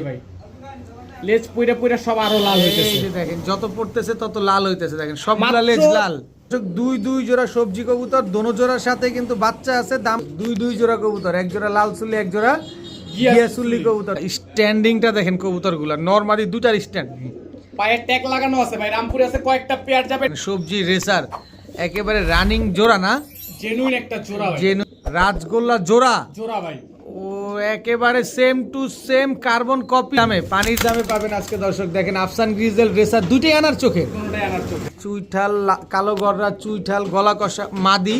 আজকে ভাই। লেজ পুইরা পুইরা সব আরও লাল হইতেছে। দেখেন যত পড়তেছে তত লাল হইতেছে দেখেন সবগুলা লেজ লাল। দুই দুই জোড়া সবজি কবুতর দোনো জোড়ার সাথে কিন্তু বাচ্চা আছে দাম দুই দুই জোড়া কবুতর এক জোড়া লাল চুল্লি এক জোড়া গিয়া গিয়াসুল্লি কবুতর। স্ট্যান্ডিংটা দেখেন কবুতরগুলা নর্মালি দুটার স্ট্যান্ড। পায়ে ট্যাগ লাগানো আছে ভাই রামপুরে আছে কয়েকটা পেয়ার যাবে। সবজি রেসার একেবারে রানিং জোড়া না? জেনুইন একটা জোড়া যে রাজগোল্লা জোড়া। জোড়া ভাই। ও একেবারে same to same carbon copy দামে পানির দামে পাবেন আজকে দর্শক দেখেন আফসান গ্রিজেল রেসার দুইটাই আনার চোখে। আনার চোখে চুইঠাল কালো গররা চুইঠাল গলা কষা মাদি।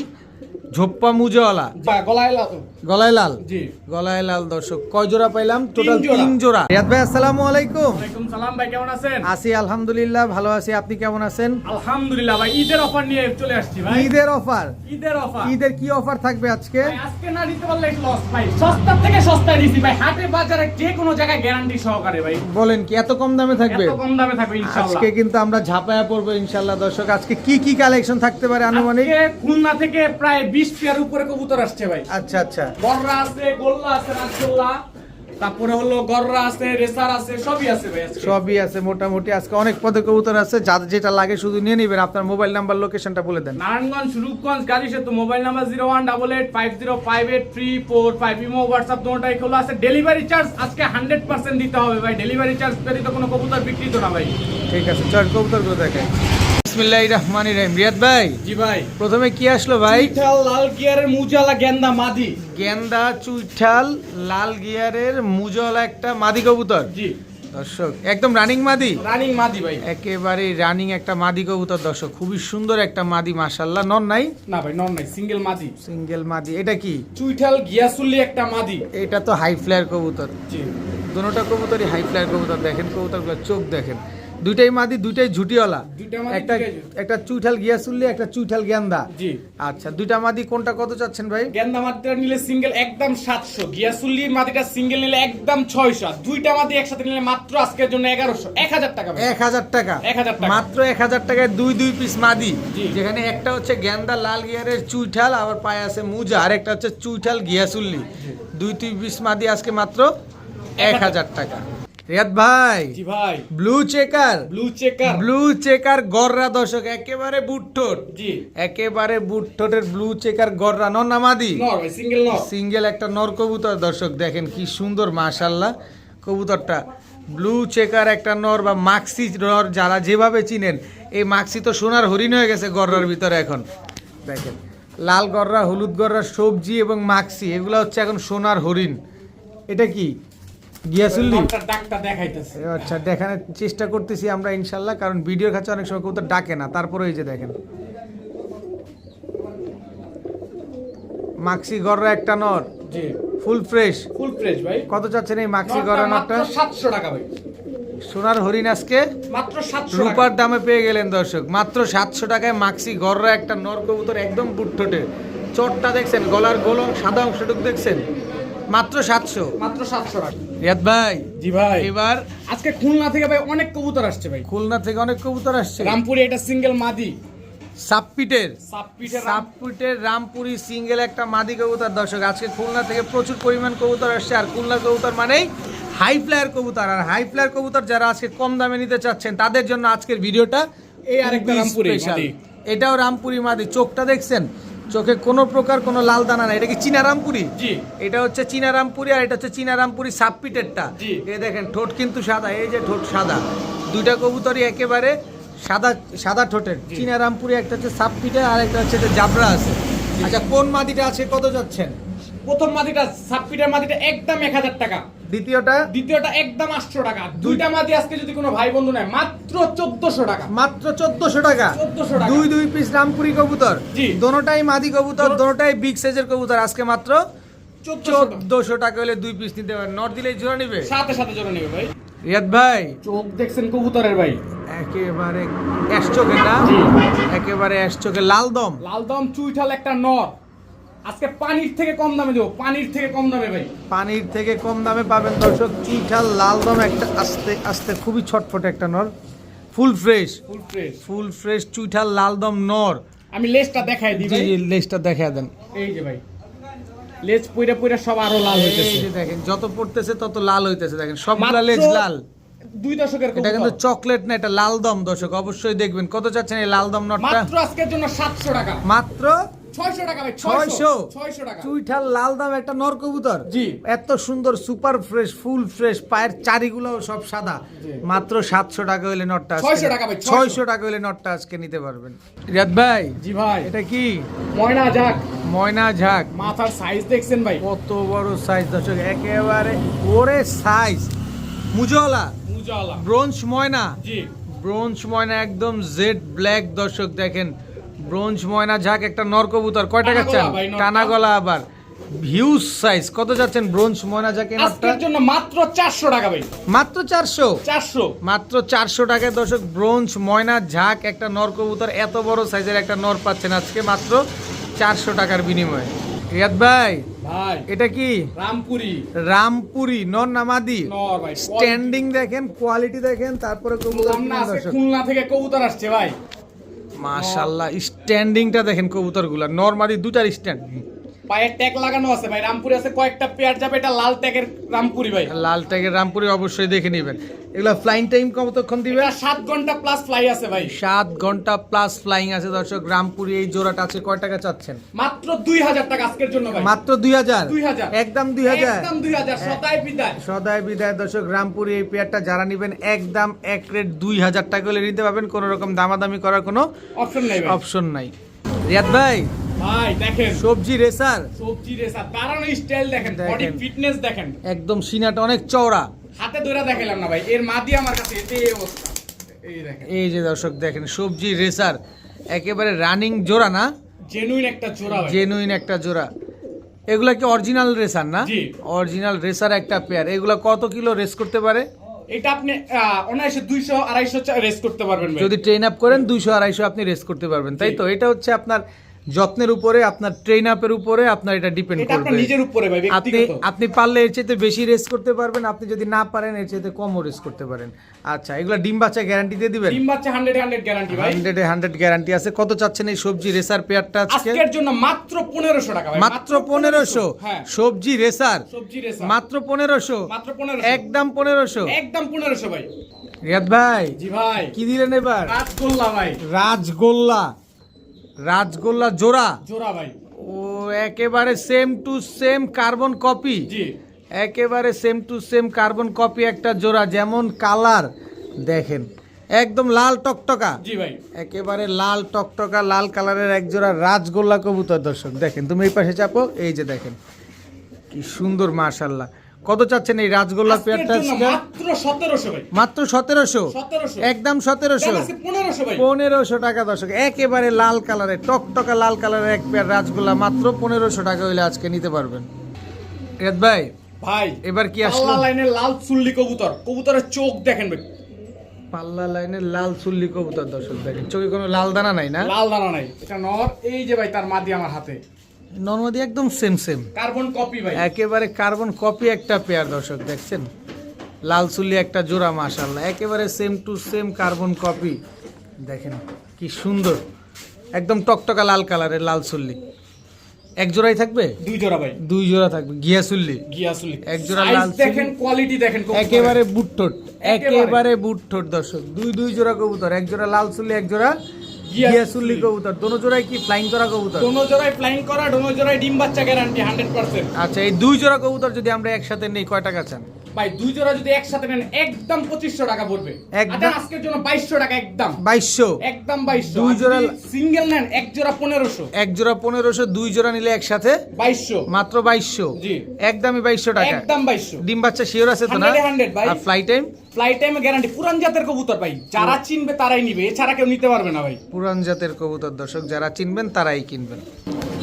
ঝোপ্পা মুজওয়ালা। গলায় লাল। গলায় লাল? জি। গলায় লাল দর্শক। কয় জোড়া পাইলাম? টোটাল তিন জোড়া। রিয়াদ ভাই আসসালামু আলাইকুম। সালাম ভাই কেমন আছেন? আছি আলহামদুলিল্লাহ ভালো আছি। আপনি কেমন আছেন? আলহামদুলিল্লাহ ভাই ঈদের অফার নিয়ে চলে আসছি ভাই। ঈদের অফার ঈদের অফার ঈদের কি অফার থাকবে আজকে? আজকে না দিতে পারলে লস ভাই। সস্তা থেকে সস্তায় দিছি ভাই। হাটে বাজারে যে কোনো জায়গায় গ্যারান্টি সহকারে ভাই। বলেন কি এত কম দামে থাকবে? এত কম দামে থাকবে ইনশাআল্লাহ। আজকে কিন্তু আমরা ঝাপায়া পড়ব ইনশাল্লাহ দর্শক। আজকে কি কি কালেকশন থাকতে পারে আনুমানিক? আজকে খুলনা থেকে প্রায় 20 পেয়ার উপরে কবুতর আসছে ভাই। আচ্ছা আচ্ছা। গররা আছে গোল্লা আছে রাজগোল্লা। তারপরে হলো গররা আছে রেসার আছে সবই আছে ভাই সবই আছে মোটামুটি। আজকে অনেক পদে কবুতর আছে যাদের যেটা লাগে শুধু নিয়ে নেবেন। আপনার মোবাইল নাম্বার লোকেশনটা বলে দেন। নারায়ণগঞ্জ রূপগঞ্জ গাড়ি সেতু mobile number zero one double eight five zero five eight three four five. Imo WhatsApp দুটাই খোলা আছে। ডেলিভারি চার্জ আজকে হান্ড্রেড পার্সেন্ট দিতে হবে ভাই। ডেলিভারি চার্জ ব্যতীত কোনো কবুতর বিক্রি তো না ভাই। ঠিক আছে চল কবুতরগুলো দেখেন বিসমিল্লাহির রহমানির রহিম। রিয়াদ ভাই জি ভাই। প্রথমে কি আসলো ভাই? পিঠাল লাল গিয়ারের মুজালা গেন্দা মাদি। গেন্দা চুইঠাল লাল গিয়ারের মুজলা একটা মাদি কবুতর। জি। দর্শক একদম রানিং মাদি? রানিং মাদি ভাই। একেবারে রানিং একটা মাদি কবুতর দর্শক। খুবই সুন্দর একটা মাদি মাশাল্লাহ নন নাই? না ভাই নন নাই সিঙ্গেল মাদি। সিঙ্গেল মাদি। এটা কি? চুইঠাল গিয়াসুল্লি একটা মাদি। এটা তো হাই ফ্লায়ার কবুতর। জি। দুটোটা কবুতরই হাই ফ্লায়ার কবুতর। দেখেন কবুতরগুলো চোখ দেখেন। দুইটাই মাদি দুইটাই ঝুটিওয়ালা। একটা। একটা চুইঠাল গিয়াসুল্লি একটা চুইঠাল গেন্দা। জি। আচ্ছা দুইটা মাদি কোনটা কত চাচ্ছেন ভাই? গেন্দা মাদিটা নিলে সিঙ্গেল একদম সাতশো। গিয়াসুল্লি মাদিটা সিঙ্গেল নিলে একদম ছয়শো। দুইটা মাদি একসাথে নিলে মাত্র আজকের জন্য এগারোশো। এক হাজার টাকা ভাই। এক হাজার টাকা। 1000 টাকা। মাত্র এক হাজার টাকায় দুই দুই পিস মাদি। যেখানে একটা হচ্ছে গেন্দা লাল গিয়ারের চুইঠাল আবার পায়ে আছে মুজা আর একটা হচ্ছে চুইঠাল গিয়াসুল্লি দুই দুই পিস মাদি আজকে মাত্র এক হাজার টাকা। রিয়াদ ভাই জি ভাই। Blue checker blue checker blue checker গররা দর্শক একেবারে বুটঠোট জি। একেবারে বুটঠোটের ব্লু চেকার গররা নর নামাদি নর ভাই সিঙ্গেল নর। সিঙ্গেল একটা নর কবুতর দর্শক দেখেন কি সুন্দর মাশাল্লাহ কবুতরটা ব্লু চেকার একটা নর বা মাক্সি নর যারা যেভাবে চিনেন এই মাক্সি তো সোনার হরিণ হয়ে গেছে গররার ভিতরে এখন। দেখেন লাল গররা হলুদ গররা সবজি এবং মাক্সি এগুলো হচ্ছে এখন সোনার হরিণ। এটা কি? গিয়াসুল্লি আচ্ছা দেখানোর চেষ্টা করতেছি আমরা ইনশাল্লাহ কারণ ভিডিওর কাছে অনেক সময় কবুতর ডাকে না তারপরে এই যে দেখেন। মাক্সি গররা একটা নর জি। ফুল ফ্রেশ। ফুল ফ্রেশ ভাই। কত চাচ্ছেন এই মাক্সি নরটা মাত্র নটটা সাতশো টাকা ভাই। সোনার হরিণ আজকে? মাত্র সাতশো টাকা। রূপার দামে পেয়ে গেলেন দর্শক মাত্র সাতশো টাকায় মাক্সি গররা একটা নর কবুতর একদম বুটঠোটে চটটা দেখছেন গলার গোলং সাদা অংশটুকু দেখছেন? মাত্র সাতশো। মাত্র সাতশো টাকা। রিয়াদ ভাই জি ভাই। এবার আজকে খুলনা থেকে ভাই অনেক কবুতর আসছে ভাই। খুলনা থেকে অনেক কবুতর আসছে। রামপুরে এটা সিঙ্গেল মাদি। সাপপিটের। সাপপুটের রামপুরি সিঙ্গেল একটা মাদি কবুতর দর্শক আজকে খুলনা থেকে প্রচুর পরিমাণ কবুতর আসছে। আর খুলনার কবুতর মানেই হাই ফ্লায়ার কবুতর। আর হাই ফ্লায়ার কবুতর যারা আজকে কম দামে নিতে চাচ্ছেন তাদের জন্য আজকের ভিডিওটা এই আরেকটা রামপুরি। এটাও রামপুরি মাদি। চোখটা দেখছেন? চোখে কোনো প্রকার কোনো লাল দানা নাই। এটা কি চীনা রামপুরি জি। এটা হচ্ছে চীনা রামপুরি আর এটা হচ্ছে চীনা রামপুরি সাপপিটেরটা জি। এই দেখেন ঠোঁট কিন্তু সাদা এই যে ঠোঁট সাদা। দুইটা কবুতরই একেবারে সাদা সাদা ঠোঁটের। চীনা রামপুরি একটা হচ্ছে সাপপিটের আর একটা হচ্ছে যে জাবরা আছে। আচ্ছা কোন মাদিটা আছে কত যাচ্ছেন? প্রথম মাদিটা সাপপিটার মাদিটা একদম এক হাজার টাকা। দ্বিতীয়টা? দ্বিতীয়টা একদম আটশো টাকা। দুইটা মাদি আজকে যদি কোনো ভাই বন্ধু নেয় মাত্র চোদ্দশো টাকা। মাত্র চোদ্দশো টাকা। 1400 টাকা। দুই দুই পিস রামপুরি কবুতর। জি। দোনোটাই মাদি কবুতর দোনোটাই বিগ সাইজের কবুতর আজকে মাত্র চোদ্দশো চোদ্দশো টাকা হলে দুই পিস নিতে পারেন। নট দিলেই জোড়া নিবে? সাথে সাথে জোড়া নেবে ভাই। রিয়াদ ভাই। চোখ দেখছেন কবুতরের ভাই। একেবারে অ্যাশ চোখে না? একেবারে অ্যাশ চোখে লাল দম। লালদম চুইঠাল একটা নর। আজকে পানির থেকে কম দামে দেবো পানির থেকে কম দামে ভাই। পানির থেকে কম দামে পাবেন দর্শক চুইঠাল লাল দম একটা আস্তে আস্তে খুবই ছটফটে একটা নর। Full fresh full fresh. Full fresh চুইঠাল লাল দম নর। আমি লেজটা দেখাই দিই ভাই। লেজটা দেখা দেন। এই যে ভাই লেজ পুইরা পুইরা সব আরও লাল হইতেছে। দেখেন যত পড়তেছে তত লাল হইতেছে দেখেন সবগুলা লেজ লাল। দুই দশকের এটা কিন্তু চকলেট না এটা লাল দম দর্শক অবশ্যই দেখবেন। কত চাচ্ছেন এই লাল দম নটটা? মাত্র আজকের জন্য সাতশো টাকা। মাত্র ছয়শো টাকা ভাই ছয়শো ছয়শো? টাকা। চুইঠাল লাল দাম একটা নর কবুতর। জি। এত সুন্দর সুপার ফ্রেশ ফুল ফ্রেশ পায়ের চারিগুলো সব সাদা। মাত্র সাতশো টাকা হইলে নটটা 600 টাকা ভাই, 600 ছয়শো টাকা হইলে নটটা আজকে নিতে পারবেন। রিয়াদ ভাই জি ভাই। এটা কি? ময়না ময়না ঝাক। মাথার সাইজ দেখছেন ভাই? কত বড় সাইজ দর্শক একেবারে ওরে সাইজ মুজলা ব্রোঞ্জ ময়না। জি। ব্রোঞ্জ ময়না একদম জেড ব্ল্যাক দর্শক দেখেন। ব্রোঞ্জ ময়না ঝাক একটা নরকবুতর কয় টাকা চান। টানা গলা আবার। হিউজ সাইজ কত যাচ্ছেন ব্রোঞ্জ ময়না ঝাকে আজকের জন্য মাত্র চারশো টাকা ভাই। মাত্র চারশো? চারশো। মাত্র চারশো টাকায় দর্শক ব্রোঞ্জ ময়না ঝাক একটা নর কবুতর এত বড় সাইজের একটা নর পাচ্ছেন আজকে মাত্র চারশো টাকার বিনিময়ে। রিয়াদ ভাই ভাই। এটা কি? রামপুরি। রামপুরি নর নামাদি নর ভাই স্ট্যান্ডিং দেখেন কোয়ালিটি দেখেন তারপরে কবুতর খুলনা থেকে কবুতর আসছে ভাই। মাশাল্লাহ স্ট্যান্ডিংটা দেখেন কবুতরগুলা। নরমালি দুটার স্ট্যান্ড পায়ে ট্যাগ লাগানো আছে ভাই রামপুরি আছে কয়েকটা পেয়ার যাবে এটা লাল ট্যাগের রামপুরি ভাই। লাল ট্যাগের রামপুরি অবশ্যই দেখে নেবেন। এগুলা ফ্লাইং টাইম কতক্ষণ দিবে সাত ঘণ্টা প্লাস ফ্লাই আছে ভাই। সাত ঘণ্টা প্লাস ফ্লাইং আছে দর্শক রামপুরি এই জোড়াটা আছে কয় টাকা চাচ্ছেন? মাত্র দুই হাজার টাকা আজকের জন্য ভাই। মাত্র দুই হাজার? 2000 একদম দুই হাজার? একদম দুই হাজার সদাই বিদায়। সদায় বিদায় দর্শক রামপুরি এই পেয়ারটা যারা নিবেন একদম এক রেট দুই হাজার টাকা হলে নিতে পারবেন কোনো রকম দামাদামি করার কোনো অপশন নেই অপশন নাই। রিয়াদ ভাই ভাই দেখেন। সবজি রেসার। সবজি রেসা দাঁড়ানো স্টাইল দেখেন দেখেন। বডি ফিটনেস দেখেন। একদম সিনাটা অনেক চওড়া। হাতে ধরে দেখালাম না ভাই এর মাদি আমার কাছে এতে এই অবস্থা। এই যে দর্শক দেখেন সবজি রেসার। একেবারে রানিং জোড়া না? জেনুইন একটা জোড়া জেনুইন একটা জোড়া। এগুলা কি অরিজিনাল রেসার না? অরিজিনাল রেসার একটা পেয়ার এগুলা কত কিলো রেস করতে পারে? এটা আপনি আহ, অনায়াসে দুইশো আড়াইশো রেস করতে পারবেন যদি ট্রেন আপ করেন দুইশো আড়াইশো আপনি রেস করতে পারবেন তাই তো? এটা হচ্ছে আপনার যত্নের উপরে আপনার ট্রেন আপের উপরে আপনার এটা ডিপেন্ড এটা করবে। নিজের উপরে ভাই আপনি ব্যক্তিগত। আপনি পারলে এর চাইতে বেশি রেস করতে পারবেন আপনি যদি না পারেন এর চাইতে কমও রেস করতে পারেন। আচ্ছা এগুলো ডিম বাচ্চা গ্যারান্টি দিয়ে দিবেন? ডিম বাচ্চা হান্ড্রেড হান্ড্রেড গ্যারান্টি ভাই। হান্ড্রেডে হান্ড্রেড গ্যারান্টি আছে। কত চাচ্ছেন এই সবজি রেসার পেয়ারটা আজকে? আজকের জন্য মাত্র পনেরোশো টাকা ভাই মাত্র পনেরোশো। হ্যাঁ। সবজি রেসার সবজি রেসা মাত্র পনেরোশো? মাত্র পনেরোশো। একদম পনেরোশো? একদম পনেরোশো ভাই। রিয়াদ ভাই জি ভাই। কি দিলেন এবার? রাজগোল্লা ভাই। রাজগোল্লা। রাজগোল্লা জোড়া? জোড়া ভাই। ও একেবারে same to same carbon copy জি। একেবারে same to same carbon copy একটা জোড়া যেমন কালার। দেখেন একদম লাল টকটকা। জি ভাই। একেবারে লাল টকটকা লাল কালারের এক জোড়া রাজগোল্লা কবুতর দর্শক। দেখেন তুমি এই পাশে চাপো এই যে দেখেন কি সুন্দর মাশাল্লাহ কত চাচ্ছেন এই রাজগোল্লা পেয়ারটা মাত্র সতেরোশো মাত্র সতেরোশো? একদম সতেরোশো। পনেরোশো টাকা দর্শক একেবারে লাল কালারের টকটকা লাল কালারের এক পেয়ার রাজগোল্লা মাত্র পনেরোশো টাকা হইলে আজকে নিতে পারবেন। রিয়াদ ভাই ভাই এবার কি আসলো? লাইনের লাল চুল্লি কবুতর। কবুতরের চোখ দেখেন ভাই। পাল্লা লাইনের লাল চুল্লি কবুতর দর্শক দেখেন চোখে কোনো লাল দানা নাই না? লাল দানা নাই। এটা নর এই যে ভাই তার মাদি আমার হাতে। নর্মাদি একদম সেম সেম কার্বন কপি ভাই। একেবারে কার্বন কপি একটা পেয়ার দর্শক দেখছেন? লাল চুল্লি একটা জোড়া মাশাল্লাহ একেবারে same to same carbon copy দেখেন কি সুন্দর। একদম টকটকা লাল কালারের লাল চুল্লি এক জোড়াই থাকবে? দুই জোড়া ভাই। দুই জোড়া থাকবে। গিয়া চুল্লি গিয়া চুল্লি এক জোড়া লাল দেখেন কোয়ালিটি দেখেন। একেবারে বুটঠোট একেবারে। একেবারে বুটঠোট দর্শক। দুই দুই জোড়া কবুতর। এক জোড়া লাল চুল্লি এক জোড়া গিয়া ঘিয়া চুল্লি চুল্লি। কবুতর। দোনো জোড়ায় কি ফ্লাইং করা কবুতর? দোনো জোড়ায় ফ্লাইং করা দোনো জোড়ায় ডিম বাচ্চা গ্যারান্টি হান্ড্রেড পার্সেন্ট আচ্ছা এই দুই জোড়া কবুতর যদি আমরা একসাথে নেই কয় টাকা চান? ভাই দুই জোড়া যদি একসাথে নেন একদম টাকা পড়বে। একদম। আজকের জন্য টাকা একদম। একদম দুই জোড়া- সিঙ্গেল নেন এক জোড়া পনেরোশো। এক জোড়া দুই জোড়া নিলে একসাথে মাত্র জি। একদমই টাকা। একদম ডিম বাচ্চা শিওর আছে তো না? 100 100 ভাই। আর ফ্লাই টাইম ফ্লাইট টাইমে গ্যারান্টি পুরান জাতের কবুতর ভাই। যারা চিনবে তারাই নিবে। এছাড়া কেউ নিতে পারবে না ভাই। পুরান জাতের কবুতর দর্শক যারা চিনবেন তারাই কিনবেন।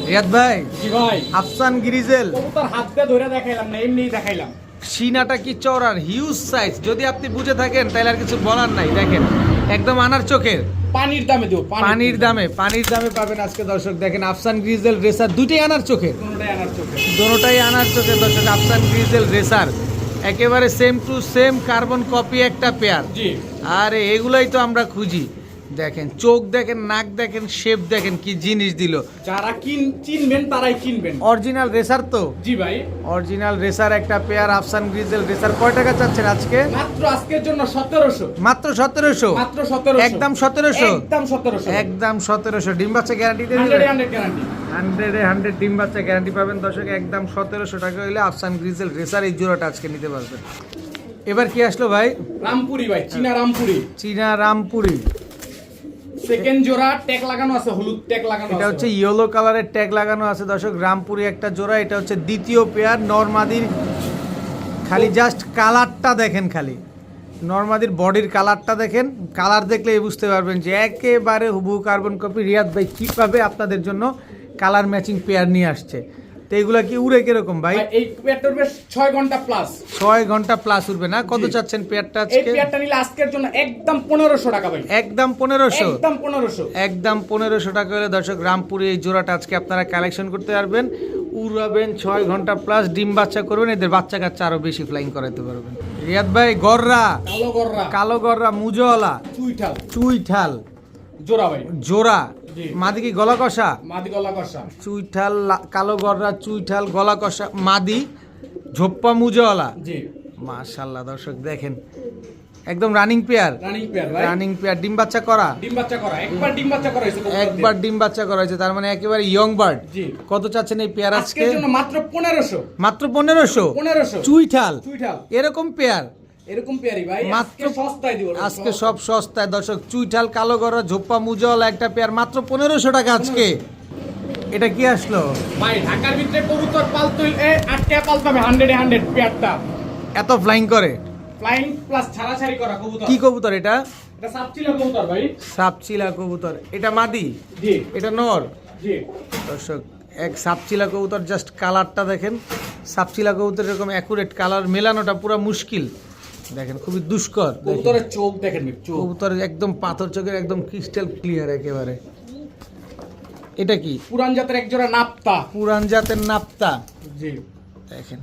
রিয়াদ ভাই জি ভাই। আফসান গিরিজেল। কবুতর হাত দিয়ে ধরে দেখাইলাম না এমনিই দেখাইলাম। সিনাটা কি চওড়ার? হিউজ সাইজ যদি আপনি বুঝে থাকেন তাহলে আর কিছু বলার নাই। দেখেন একদম আনার চোখের। পানির দামে দেবো পানির দামে। পানির দামে পাবেন আজকে দর্শক। দেখেন আফসান গ্রিজেল রেসার দুটোই আনার চোখের। কোনোটাই আনার চোখে দোনোটাই আনার চোখে দর্শক আফসান গ্রিজেল রেসার একেবারে same to same carbon copy একটা পেয়ার আরে এগুলাই তো আমরা খুঁজি। দেখেন চোখ দেখেন নাক দেখেন শেপ দেখেন কি জিনিস দিল। যারা কিন চিনবেন তারাই কিনবেন। অরিজিনাল রেসার তো? জি ভাই। অরিজিনাল রেসার একটা পেয়ার আফসান গ্রিজেল রেসার কয় টাকা চাচ্ছেন আজকে? মাত্র আজকের জন্য সতেরোশো। মাত্র সতেরোশো? মাত্র সতেরোশো। একদম সতেরোশো? একদম সতেরোশো। একদম সতেরোশো। ডিম বাচ্চা গ্যারান্টি দিয়ে হান্ড্রেড দিবেন হান্ড্রেড গ্যারান্টি হান্ড্রেডে হান্ড্রেড ডিম বাচ্চা গ্যারান্টি পাবেন। দর্শক একদম সতেরোশো টাকা হলে আফসান গ্রিজেল রেসার এই জোড়াটা আজকে নিতে পারবেন। এবার কি আসলো ভাই? রামপুরি ভাই চীনা রামপুরি। চীনা রামপুরি। সেকেন্ড জোড়া ট্যাগ লাগানো আছে হলুদ ট্যাগ লাগানো এটা হচ্ছে ইয়েলো কালারের ট্যাগ লাগানো আছে দর্শক রামপুরি একটা জোড়া এটা হচ্ছে দ্বিতীয় পেয়ার নর্মাদির খালি জাস্ট কালারটা দেখেন খালি। নর্মাদির বডির কালারটা দেখেন কালার দেখলেই বুঝতে পারবেন যে একেবারে হুবু কার্বন কপি রিয়াদ ভাই কীভাবে আপনাদের জন্য কালার ম্যাচিং পেয়ার নিয়ে আসছে। তো এগুলা কি উড়ে কীরকম ভাই? এই পেয়ারটা উঠবে ছয় ঘণ্টা প্লাস ছয় ঘণ্টা প্লাস উঠবে না? কত চাচ্ছেন পেয়ারটা এই আজকে? পেয়ারটা নিলে আজকের জন্য একদম পনেরোশো টাকা ভাই। একদম পনেরোশো? একদম পনেরোশো। একদম পনেরোশো টাকা হলে দর্শক রামপুরে এই জোড়াটা আজকে আপনারা কালেকশন করতে পারবেন। উড়াবেন ছয় ঘণ্টা প্লাস ডিম বাচ্চা করবেন এদের বাচ্চা কাচ্চা আরও বেশি ফ্লাইং করাতে পারবেন। রিয়াদ ভাই গররা? কালো গররা। কালো গররা মুজওয়ালা? চুইঠাল। চুইঠাল। জোড়া ভাই। জোড়া। মাদি কি গলা কষা মাদি গলা কষা চুইঠাল কালো গররা চুইঠাল গলা কষা মাদি ঝোপ্পা মুজওয়ালা। জি। মাশাল্লাহ দর্শক দেখেন। একদম রানিং পেয়ার রানিং পেয়ার ভাই। রানিং পেয়ার ডিম বাচ্চা করা। ডিম বাচ্চা করা একবার ডিম বাচ্চা করা হয়েছে একবার ডিম বাচ্চা করা হয়েছে তার মানে একেবারে ইয়ং বার্ড জি। কত চাচ্ছেন এই পেয়ার আজকে? আজকের জন্য মাত্র পনেরোশো। মাত্র পনেরোশো। পনেরোশো। চুইঠাল। চুইঠাল। এরকম পেয়ার এরকম পেয়ারি ভাই মাত্র মাত্র সস্তায় দিব আজকে সব। সস্তায় দর্শক চুইঠাল কালো গড়া ঝোপ্পা মুজল একটা পেয়ার মাত্র পনেরোশো টাকা আজকে। এটা কি আসলো? ভাই ঢাকার ভিতরে কবুতর পালতে হইলে আটকে পালতে হবে হান্ড্রেডে হান্ড্রেড পেয়ারটা। এত ফ্লাইং করে? ফ্লাইং প্লাস ছাড়াছাড়ি করা কবুতর। কি কবুতর এটা? এটা সাপ ছিল কবুতর ভাই। সাপচিলা কবুতর। এটা মাদি? জি। এটা নর? জি। দর্শক এক সাপচিলা কবুতর জাস্ট কালারটা দেখেন। সাপচিলা কবুতর এরকম অ্যাকুরেট কালার মেলানোটা পুরো মুশকিল। দেখেন খুবই দুষ্কর কবুতরের চোখ দেখেন কবুতর একদম পাথর চোখের একদম ক্রিস্টাল ক্লিয়ার একেবারে। এটা কি? পুরান জাতের এক জোড়া নাপ্তা। পুরান জাতের নাপ্তা। জি। দেখেন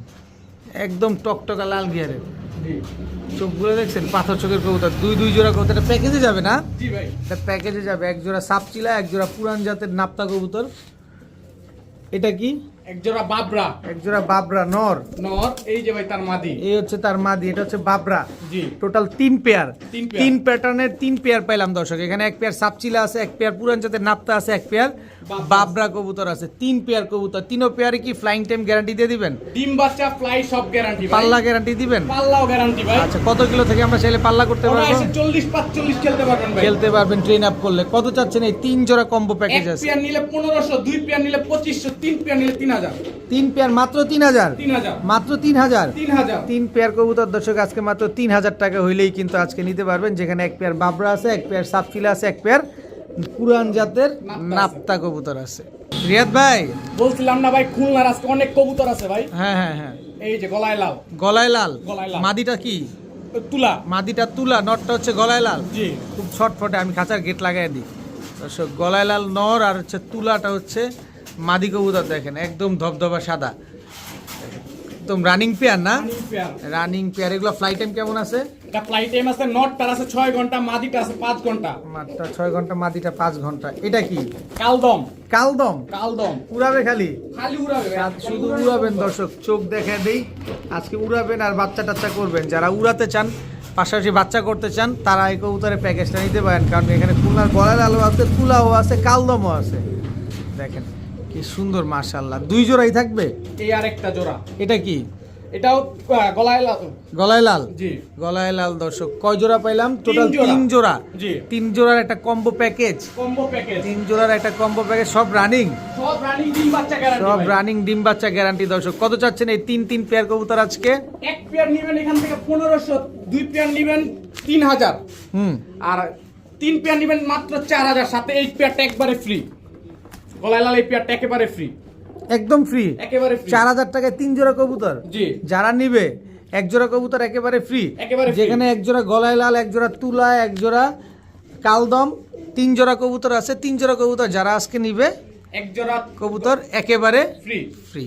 একদম টকটকা লাল গিয়ারের জি। চোখগুলো দেখছেন? পাথর চোখের কবুতর। দুই দুই জোড়া কবুতর। প্যাকেজে যাবে না? জি ভাই। এটা প্যাকেজে যাবে। এক জোড়া সাপচিলা এক জোড়া পুরান জাতের নাপ্তা কবুতর। এটা কি? এক বাবরা। এক বাবরা নর। নর এই যে ভাই তার মাদি। এই হচ্ছে তার মাদি এটা হচ্ছে বাবরা। জি। টোটাল তিন পেয়ার তিন প্যাটার্নের তিন পেয়ার পাইলাম দর্শক। এখানে এক পেয়ার সাপচিলা আছে এক পেয়ার পুরান জাতের নাপ্তা আছে এক পেয়ার বাবরা। বাবরা কবুতর আছে। তিন পেয়ার কবুতর। তিনও পেয়ারে কি ফ্লাইং টাইম গ্যারান্টি দিয়ে দিবেন? ডিম বাচ্চা ফ্লাই সব গ্যারান্টি পাল্লা গ্যারান্টি দিবেন? পাল্লাও গ্যারান্টি ভাই। আচ্ছা কত কিলো থেকে আমরা চাইলে পাল্লা করতে পারব? খেলতে পারবেন ভাই। খেলতে পারবেন ট্রেন আপ করলে। কত চাচ্ছেন এই তিন জোড়া কম্বো প্যাকেজ আছে? পেয়ার নিলে পনেরোশো দুই পেয়ার নিলে তিন পেয়ার নিলে তিন পেয়ার মাত্র তিন হাজার? মাত্র তিন হাজার? তিন পেয়ার কবুতর দর্শক আজকে মাত্র তিন হাজার টাকা হইলেই কিন্তু আজকে নিতে পারবেন। যেখানে এক পেয়ার বাবরা আছে এক পেয়ার সাপচিলা আছে এক পেয়ার পুরান জাতের নাপ্তা। কবুতর আছে। রিয়াদ ভাই? বলছিলাম না ভাই খুলনার আজকে অনেক কবুতর আছে ভাই। হ্যাঁ হ্যাঁ হ্যাঁ। এই যে গলায় লাল। গলায় লাল? গলায় লাল। মাদিটা কি? তুলা। মাদিটা তুলা নটটা হচ্ছে গলায় লাল? জি। খুব ছটফটে আমি খাঁচার গেট লাগাই দিই। দর্শক গলায় লাল নর আর হচ্ছে তুলাটা হচ্ছে মাদি কবুতর দেখেন একদম ধবধবা সাদা। একদম রানিং পেয়ার না? রানিং পেয়ার এগুলো ফ্লাইট টাইম কেমন আছে? এটা ফ্লাইট টাইম আছে নটটার আছে ছয় ঘণ্টা মাদিটা আছে ঘণ্টা। ঘণ্টা মাদিটা ঘণ্টা। এটা কি? কালদম। কালদম? কালদম। উড়াবে খালি? খালি উড়াবে শুধু উড়াবেন দর্শক চোখ দেখা দেই। আজকে উড়াবেন আর বাচ্চা টাচ্চা করবেন। যারা উড়াতে চান পাশাপাশি বাচ্চা করতে চান তারা এই কবুতরের প্যাকেজটা নিতে পারেন। কারণ এখানে খুলনার গলার আলো আছে কুলাও আছে কালদমও আছে। দেখেন কি সুন্দর মার্শাল্লাহ দুই জোড়াই থাকবে? এই আরেকটা জোড়া। এটা কি? এটাও গলায় লাল। গলায় লাল? জি। গলায় লাল দর্শক। কয় জোড়া পাইলাম? টোটাল তিন জোড়া। জি। তিন জোড়ার একটা কম্বো প্যাকেজ কম্বো প্যাকেজ তিন জোড়ার একটা কম্বো প্যাকেজ সব রানিং সব রানিং ডিম বাচ্চা গ্যারান্টি সব রানিং ডিম বাচ্চা গ্যারান্টি দর্শক। কত চাচ্ছেন এই তিন তিন পেয়ার কবুতর আজকে? এক পেয়ার নেবেন এখান থেকে পনেরোশো দুই পেয়ার নেবেন তিন হাজার। হুম। আর তিন পেয়ার নেবেন মাত্র চার হাজার সাথে এই পেয়ারটা একবারে ফ্রি গলায় লাল এই পেয়ারটা একেবারে ফ্রি একদম ফ্রি একেবারে ফ্রি চার হাজার টাকায় তিন জোড়া কবুতর। জি। যারা নিবে এক জোড়া কবুতর একেবারে ফ্রি একেবারে free। যেখানে এক জোড়া গলায় লাল এক জোড়া তুলা এক জোড়া কালদম তিন জোড়া কবুতর আছে। তিন জোড়া কবুতর যারা আজকে নিবে এক জোড়া কবুতর একেবারে ফ্রি ফ্রি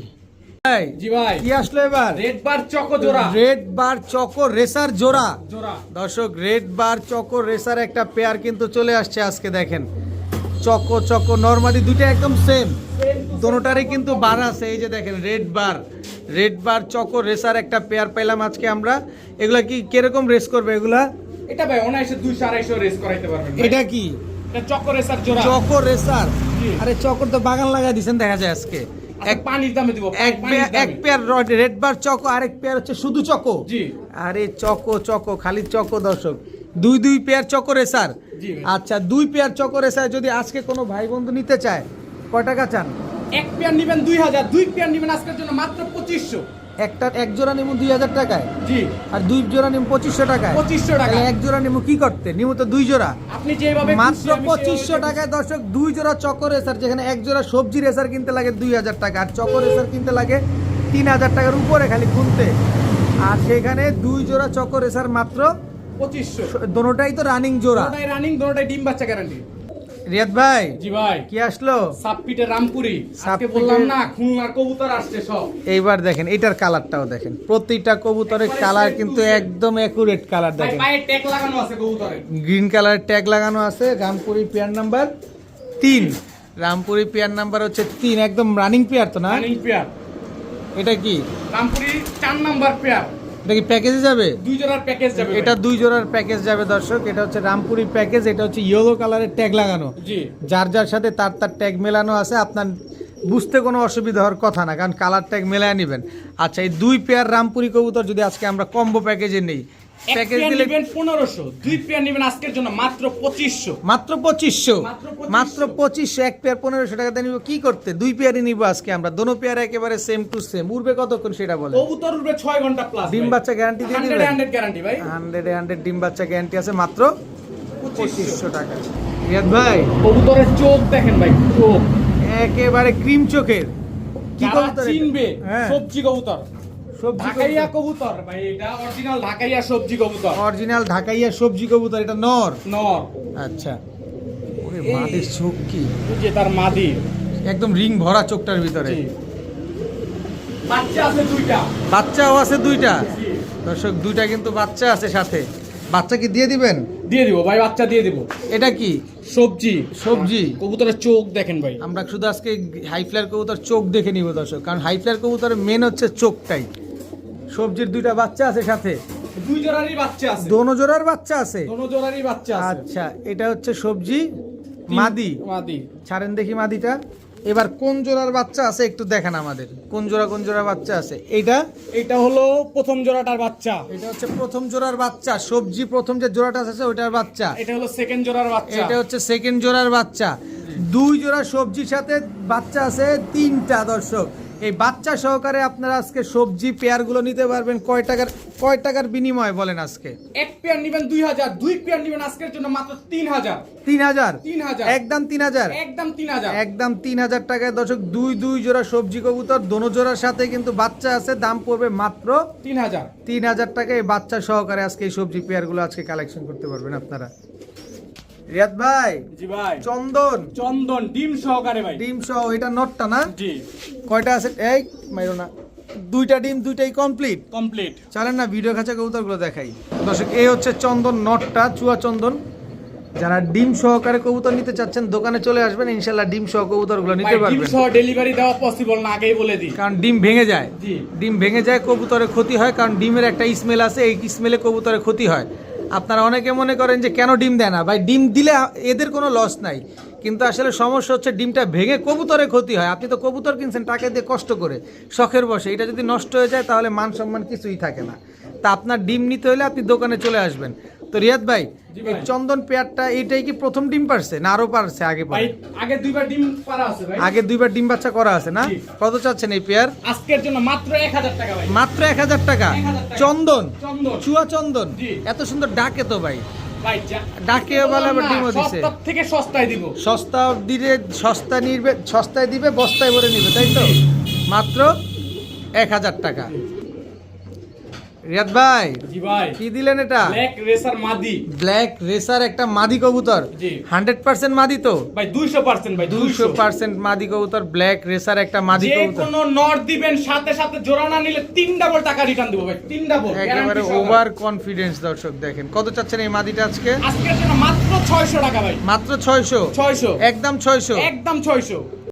ভাই জি ভাই। কি আসলো এবার? রেড বার চকো জোড়া। রেড বার চকো রেসার জোড়া। জোড়া। দর্শক রেড বার চকো রেসার একটা পেয়ার কিন্তু চলে আসছে আজকে দেখেন। চকো চকো নর্মালি দুইটা একদম সেম দোনোটারই কিন্তু বার আছে এই যে দেখেন red bar red bar choco racer একটা পেয়ার পেলাম আজকে আমরা। এগুলা কি কীরকম রেস করবে এগুলা? এটা ভাই অনায়াসে দুইশো আড়াইশো রেস করাইতে পারবেন এটা কি? এটা চকো রেসার জোড়া। চকো রেসার আরে চকোর তো বাগান লাগা দিছেন দেখা যায় আজকে। এক এক পানির দামে দিব এক পেয়ার এক। পেয়ার রেড বার চকো আরেক পেয়ার হচ্ছে শুধু চকো। জি। আরে চকো চকো খালি চকো দর্শক। দুই দুই পেয়ার চকো রেসার জি ভাই। আচ্ছা দুই পেয়ার চকো রেসার যদি আজকে কোনো ভাই বন্ধু নিতে চায় কয় টাকা চান? এক পেয়ার নিবেন দুই হাজার দুই পেয়ার নিবেন আজকের জন্য মাত্র পঁচিশশো। একটা এক জোড়া নিমু দুই হাজার টাকায়? জি। আর দুই জোড়া নিমু পঁচিশশো টাকায়? পঁচিশশো টাকা। এক জোড়া নিমু কি করতে? নিমু তো দুই জোড়া। আপনি যেভাবে মাত্র পঁচিশশো টাকায় দর্শক দুই জোড়া চকো রেসার যেখানে এক জোড়া সবজি রেসার কিনতে লাগে দুই হাজার টাকা আর চকো রেসার কিনতে লাগে তিন হাজার টাকার উপরে খালি কিনতে আর সেখানে দুই জোড়া চকো রেসার মাত্র পঁচিশশো। দোনোটাই তো রানিং জোড়া। রানিং দুটোটাই ডিম বাচ্চা গ্যারান্টি রিয়াদ ভাই জি ভাই। কি আসলো? সাপপিটে রামপুরি। আজকে বললাম না খুলনার কবুতর আসছে সব। এইবার দেখেন এটার কালারটাও দেখেন। প্রতিটা কবুতরের কালার কিন্তু একদম অ্যাকুরেট কালার দেখেন। পায়ে ট্যাগ লাগানো আছে কবুতরে গ্রিন কালারের ট্যাগ লাগানো আছে রামপুরি পেয়ার নাম্বার তিন। রামপুরি পেয়ার নাম্বার হচ্ছে তিন একদম রানিং পেয়ার তো না? রানিং পেয়ার এটা কি? রামপুরি চার নাম্বার পেয়ার এটা কি প্যাকেজে যাবে? দুই জোড়ার প্যাকেজ যাবে এটা দুই জোড়ার প্যাকেজ যাবে দর্শক। এটা হচ্ছে রামপুরি প্যাকেজ এটা হচ্ছে ইয়েলো কালারের ট্যাগ লাগানো। জি। যার যার সাথে তার তার ট্যাগ মেলানো আছে আপনার বুঝতে কোনো অসুবিধা হওয়ার কথা না কারণ কালার ট্যাগ মেলায় নেবেন। আচ্ছা এই দুই পেয়ার রামপুরি কবুতর যদি আজকে আমরা কম্বো প্যাকেজে নেই প্যাকেজ দিলে পনেরোশো দুই পেয়ার নিবেন আজকের জন্য মাত্র পঁচিশশো। মাত্র পঁচিশশো? মাত্র পঁচিশশো। এক পেয়ার পনেরোশো টাকাতে নিব। কি করতে? দুই পেয়ারই নিব আজকে আমরা। দোনো পেয়ার একেবারে সেম টু সেম উড়বে কতক্ষণ সেটা বলে কবুতর উঠবে ছয় ঘণ্টা প্লাস ডিম বাচ্চা গ্যারান্টি দিয়ে দিবেন? হান্ড্রেড গ্যারান্টি ভাই। হান্ড্রেড হান্ড্রেড ডিম বাচ্চা গ্যারান্টি আছে মাত্র পঁচিশশো। পঁচিশশো টাকা। রিয়াদ ভাই। কবুতরের চোখ দেখেন ভাই চোখ। একেবারে ক্রিম চোখের। কি কবুতর চিনবে হ্যাঁ। সবজি কবুতর। ঢাকাইয়া কবুতর ভাই এটা অরিজিনাল ঢাকাইয়া সবজি কবুতর। অরিজিনাল ঢাকাইয়া সবজি কবুতর এটা নর? নর। আচ্ছা। ওরে এই- মাটির চোখ কি? যে তার মাদি। একদম রিং ভরা চোখটার ভিতরে। বাচ্চা আছে দুইটা। বাচ্চাও আছে দুইটা? দর্শক দুইটা কিন্তু বাচ্চা আছে সাথে। বাচ্চা কি দিয়ে দিবেন? দিয়ে দিব ভাই বাচ্চা দিয়ে দিব। এটা কি? সবজি। সবজি? কবুতরের চোখ দেখেন ভাই। আমরা শুধু আজকে হাই ফ্লায়ার কবুতর চোখ দেখে নিব দর্শক। কারণ হাই ফ্লায়ার কবুতরের মেন হচ্ছে চোখটাই। সবজির দুইটা বাচ্চা আছে সাথে। দুই জোড়ারই বাচ্চা আছে। দোনো জোড়ার বাচ্চা আছে? দোনো জোড়ারই বাচ্চা আছে। আচ্ছা এটা হচ্ছে সবজি মাদি। মাদি। ছাড়েন দেখি মাদিটা। এবার কোন জোড়ার বাচ্চা আছে একটু দেখান আমাদের। কোন জোড়া কোন জোড়া বাচ্চা আছে? এইটা? এটা হলো প্রথম জোড়াটার বাচ্চা। এটা হচ্ছে প্রথম জোড়ার বাচ্চা। সবজি প্রথম যে জোড়াটা আছে ওইটার বাচ্চা। এটা হলো সেকেন্ড জোড়ার বাচ্চা। এটা হচ্ছে সেকেন্ড জোড়ার বাচ্চা। দুই জোড়া সবজির সাথে বাচ্চা আছে তিনটা দর্শক। এই বাচ্চা সহকারে আপনারা আজকে সবজি পেয়ারগুলো নিতে পারবেন। কয় টাকার কয় টাকার বিনিময় বলেন আজকে? এক পেয়ার নিবেন দুই হাজার দুই পেয়ার নিবেন আজকের জন্য মাত্র তিন হাজার। তিন হাজার? তিন হাজার। একদম তিন হাজার? একদম তিন হাজার। একদম তিন হাজার টাকায় দর্শক দুই দুই জোড়া সবজি কবুতর দোনো জোড়ার সাথে কিন্তু বাচ্চা আছে দাম পড়বে মাত্র তিন হাজার। তিন হাজার টাকায় বাচ্চা সহকারে আজকে এই সবজি পেয়ারগুলো আজকে কালেকশন করতে পারবেন আপনারা। রিয়াদ ভাই জি ভাই। চন্দন। চন্দন ডিম সহকারে ভাই। ডিম সহ এটা নটটা না? জি। কয়টা আছে? এই মাইরো না। দুইটা ডিম দুইটাই কমপ্লিট। কমপ্লিট। চলেন না ভিডিও খাঁচা কবুতরগুলো দেখাই। দর্শক এই হচ্ছে চন্দন নটটা চুয়া চন্দন। যারা ডিম সহকারে কবুতর নিতে চাচ্ছেন দোকানে চলে আসবেন ইনশাল্লাহ ডিম সহ কবুতরগুলো নিতে ডিম সহ ডেলিভারি দেওয়া পসিবল না আগেই বলে দিই। কারণ ডিম ভেঙে যায়। জি। ডিম ভেঙে যায় কবুতরে ক্ষতি হয় কারণ ডিমের একটা স্মেল আছে এই স্মেলে কবুতরের ক্ষতি হয়। আপনারা অনেকে মনে করেন যে কেন ডিম দেয় না? ভাই, ডিম দিলে এদের কোনো লস নাই। কিন্তু আসলে সমস্যা হচ্ছে ডিমটা ভেঙে কবুতরে ক্ষতি হয়। আপনি তো কবুতর কিনছেন টাকা দিয়ে কষ্ট করে। শখের বসে। এটা যদি নষ্ট হয়ে যায়, তাহলে মান সম্মান কিছুই থাকে না। তা আপনার ডিম নিতে হলে আপনি দোকানে চলে আসবেন। তো রিয়াদ ভাই এই চন্দন পেয়ারটা এইটাই কি প্রথম ডিম পারছে না আরও পারছে আগে আগে দুইবার ডিম পারা আছে ভাই। আগে দুইবার ডিম বাচ্চা করা আছে না। কত চাচ্ছেন এই পেয়ার? আজকের জন্য মাত্র এক হাজার টাকা ভাই। মাত্র এক হাজার টাকা। 1000 টাকা। চন্দন? চুয়া চন্দন? এত সুন্দর ডাকে তো ভাই। ডাকেও বলে আবার ডিমও দিছে। সস্তার থেকে সস্তায় দিব। সস্তা দিলে সস্তা নিবে সস্তায় দিবে বস্তায় ভরে নিবে তাই তো? মাত্র এক হাজার টাকা। রিয়াদ ভাই জি ভাই। কি দিলেন এটা? ব্ল্যাক রেসার মাদি। ব্ল্যাক রেসার একটা মাদি কবুতর। জি। হান্ড্রেড পার্সেন্ট মাদি তো? ভাই দুইশো পার্সেন্ট ভাই দুশো দুইশো পার্সেন্ট মাদি কবুতর ব্ল্যাক রেসার একটা মাদি যে কবুতর। কোনো নর দিবেন সাথে সাথে জোড়া না নিলে তিন ডাবল টাকা রিটার্ন দিব ভাই তিন ডাবল একেবারে ওভার কনফিডেন্স দর্শক দেখেন। কত চাচ্ছেন এই মাদিটা আজকে? জন্য মাত্র ছয়শো টাকা ভাই। মাত্র ছয়শো? ছয়শো। একদম ছয়শো? একদম ছয়শো।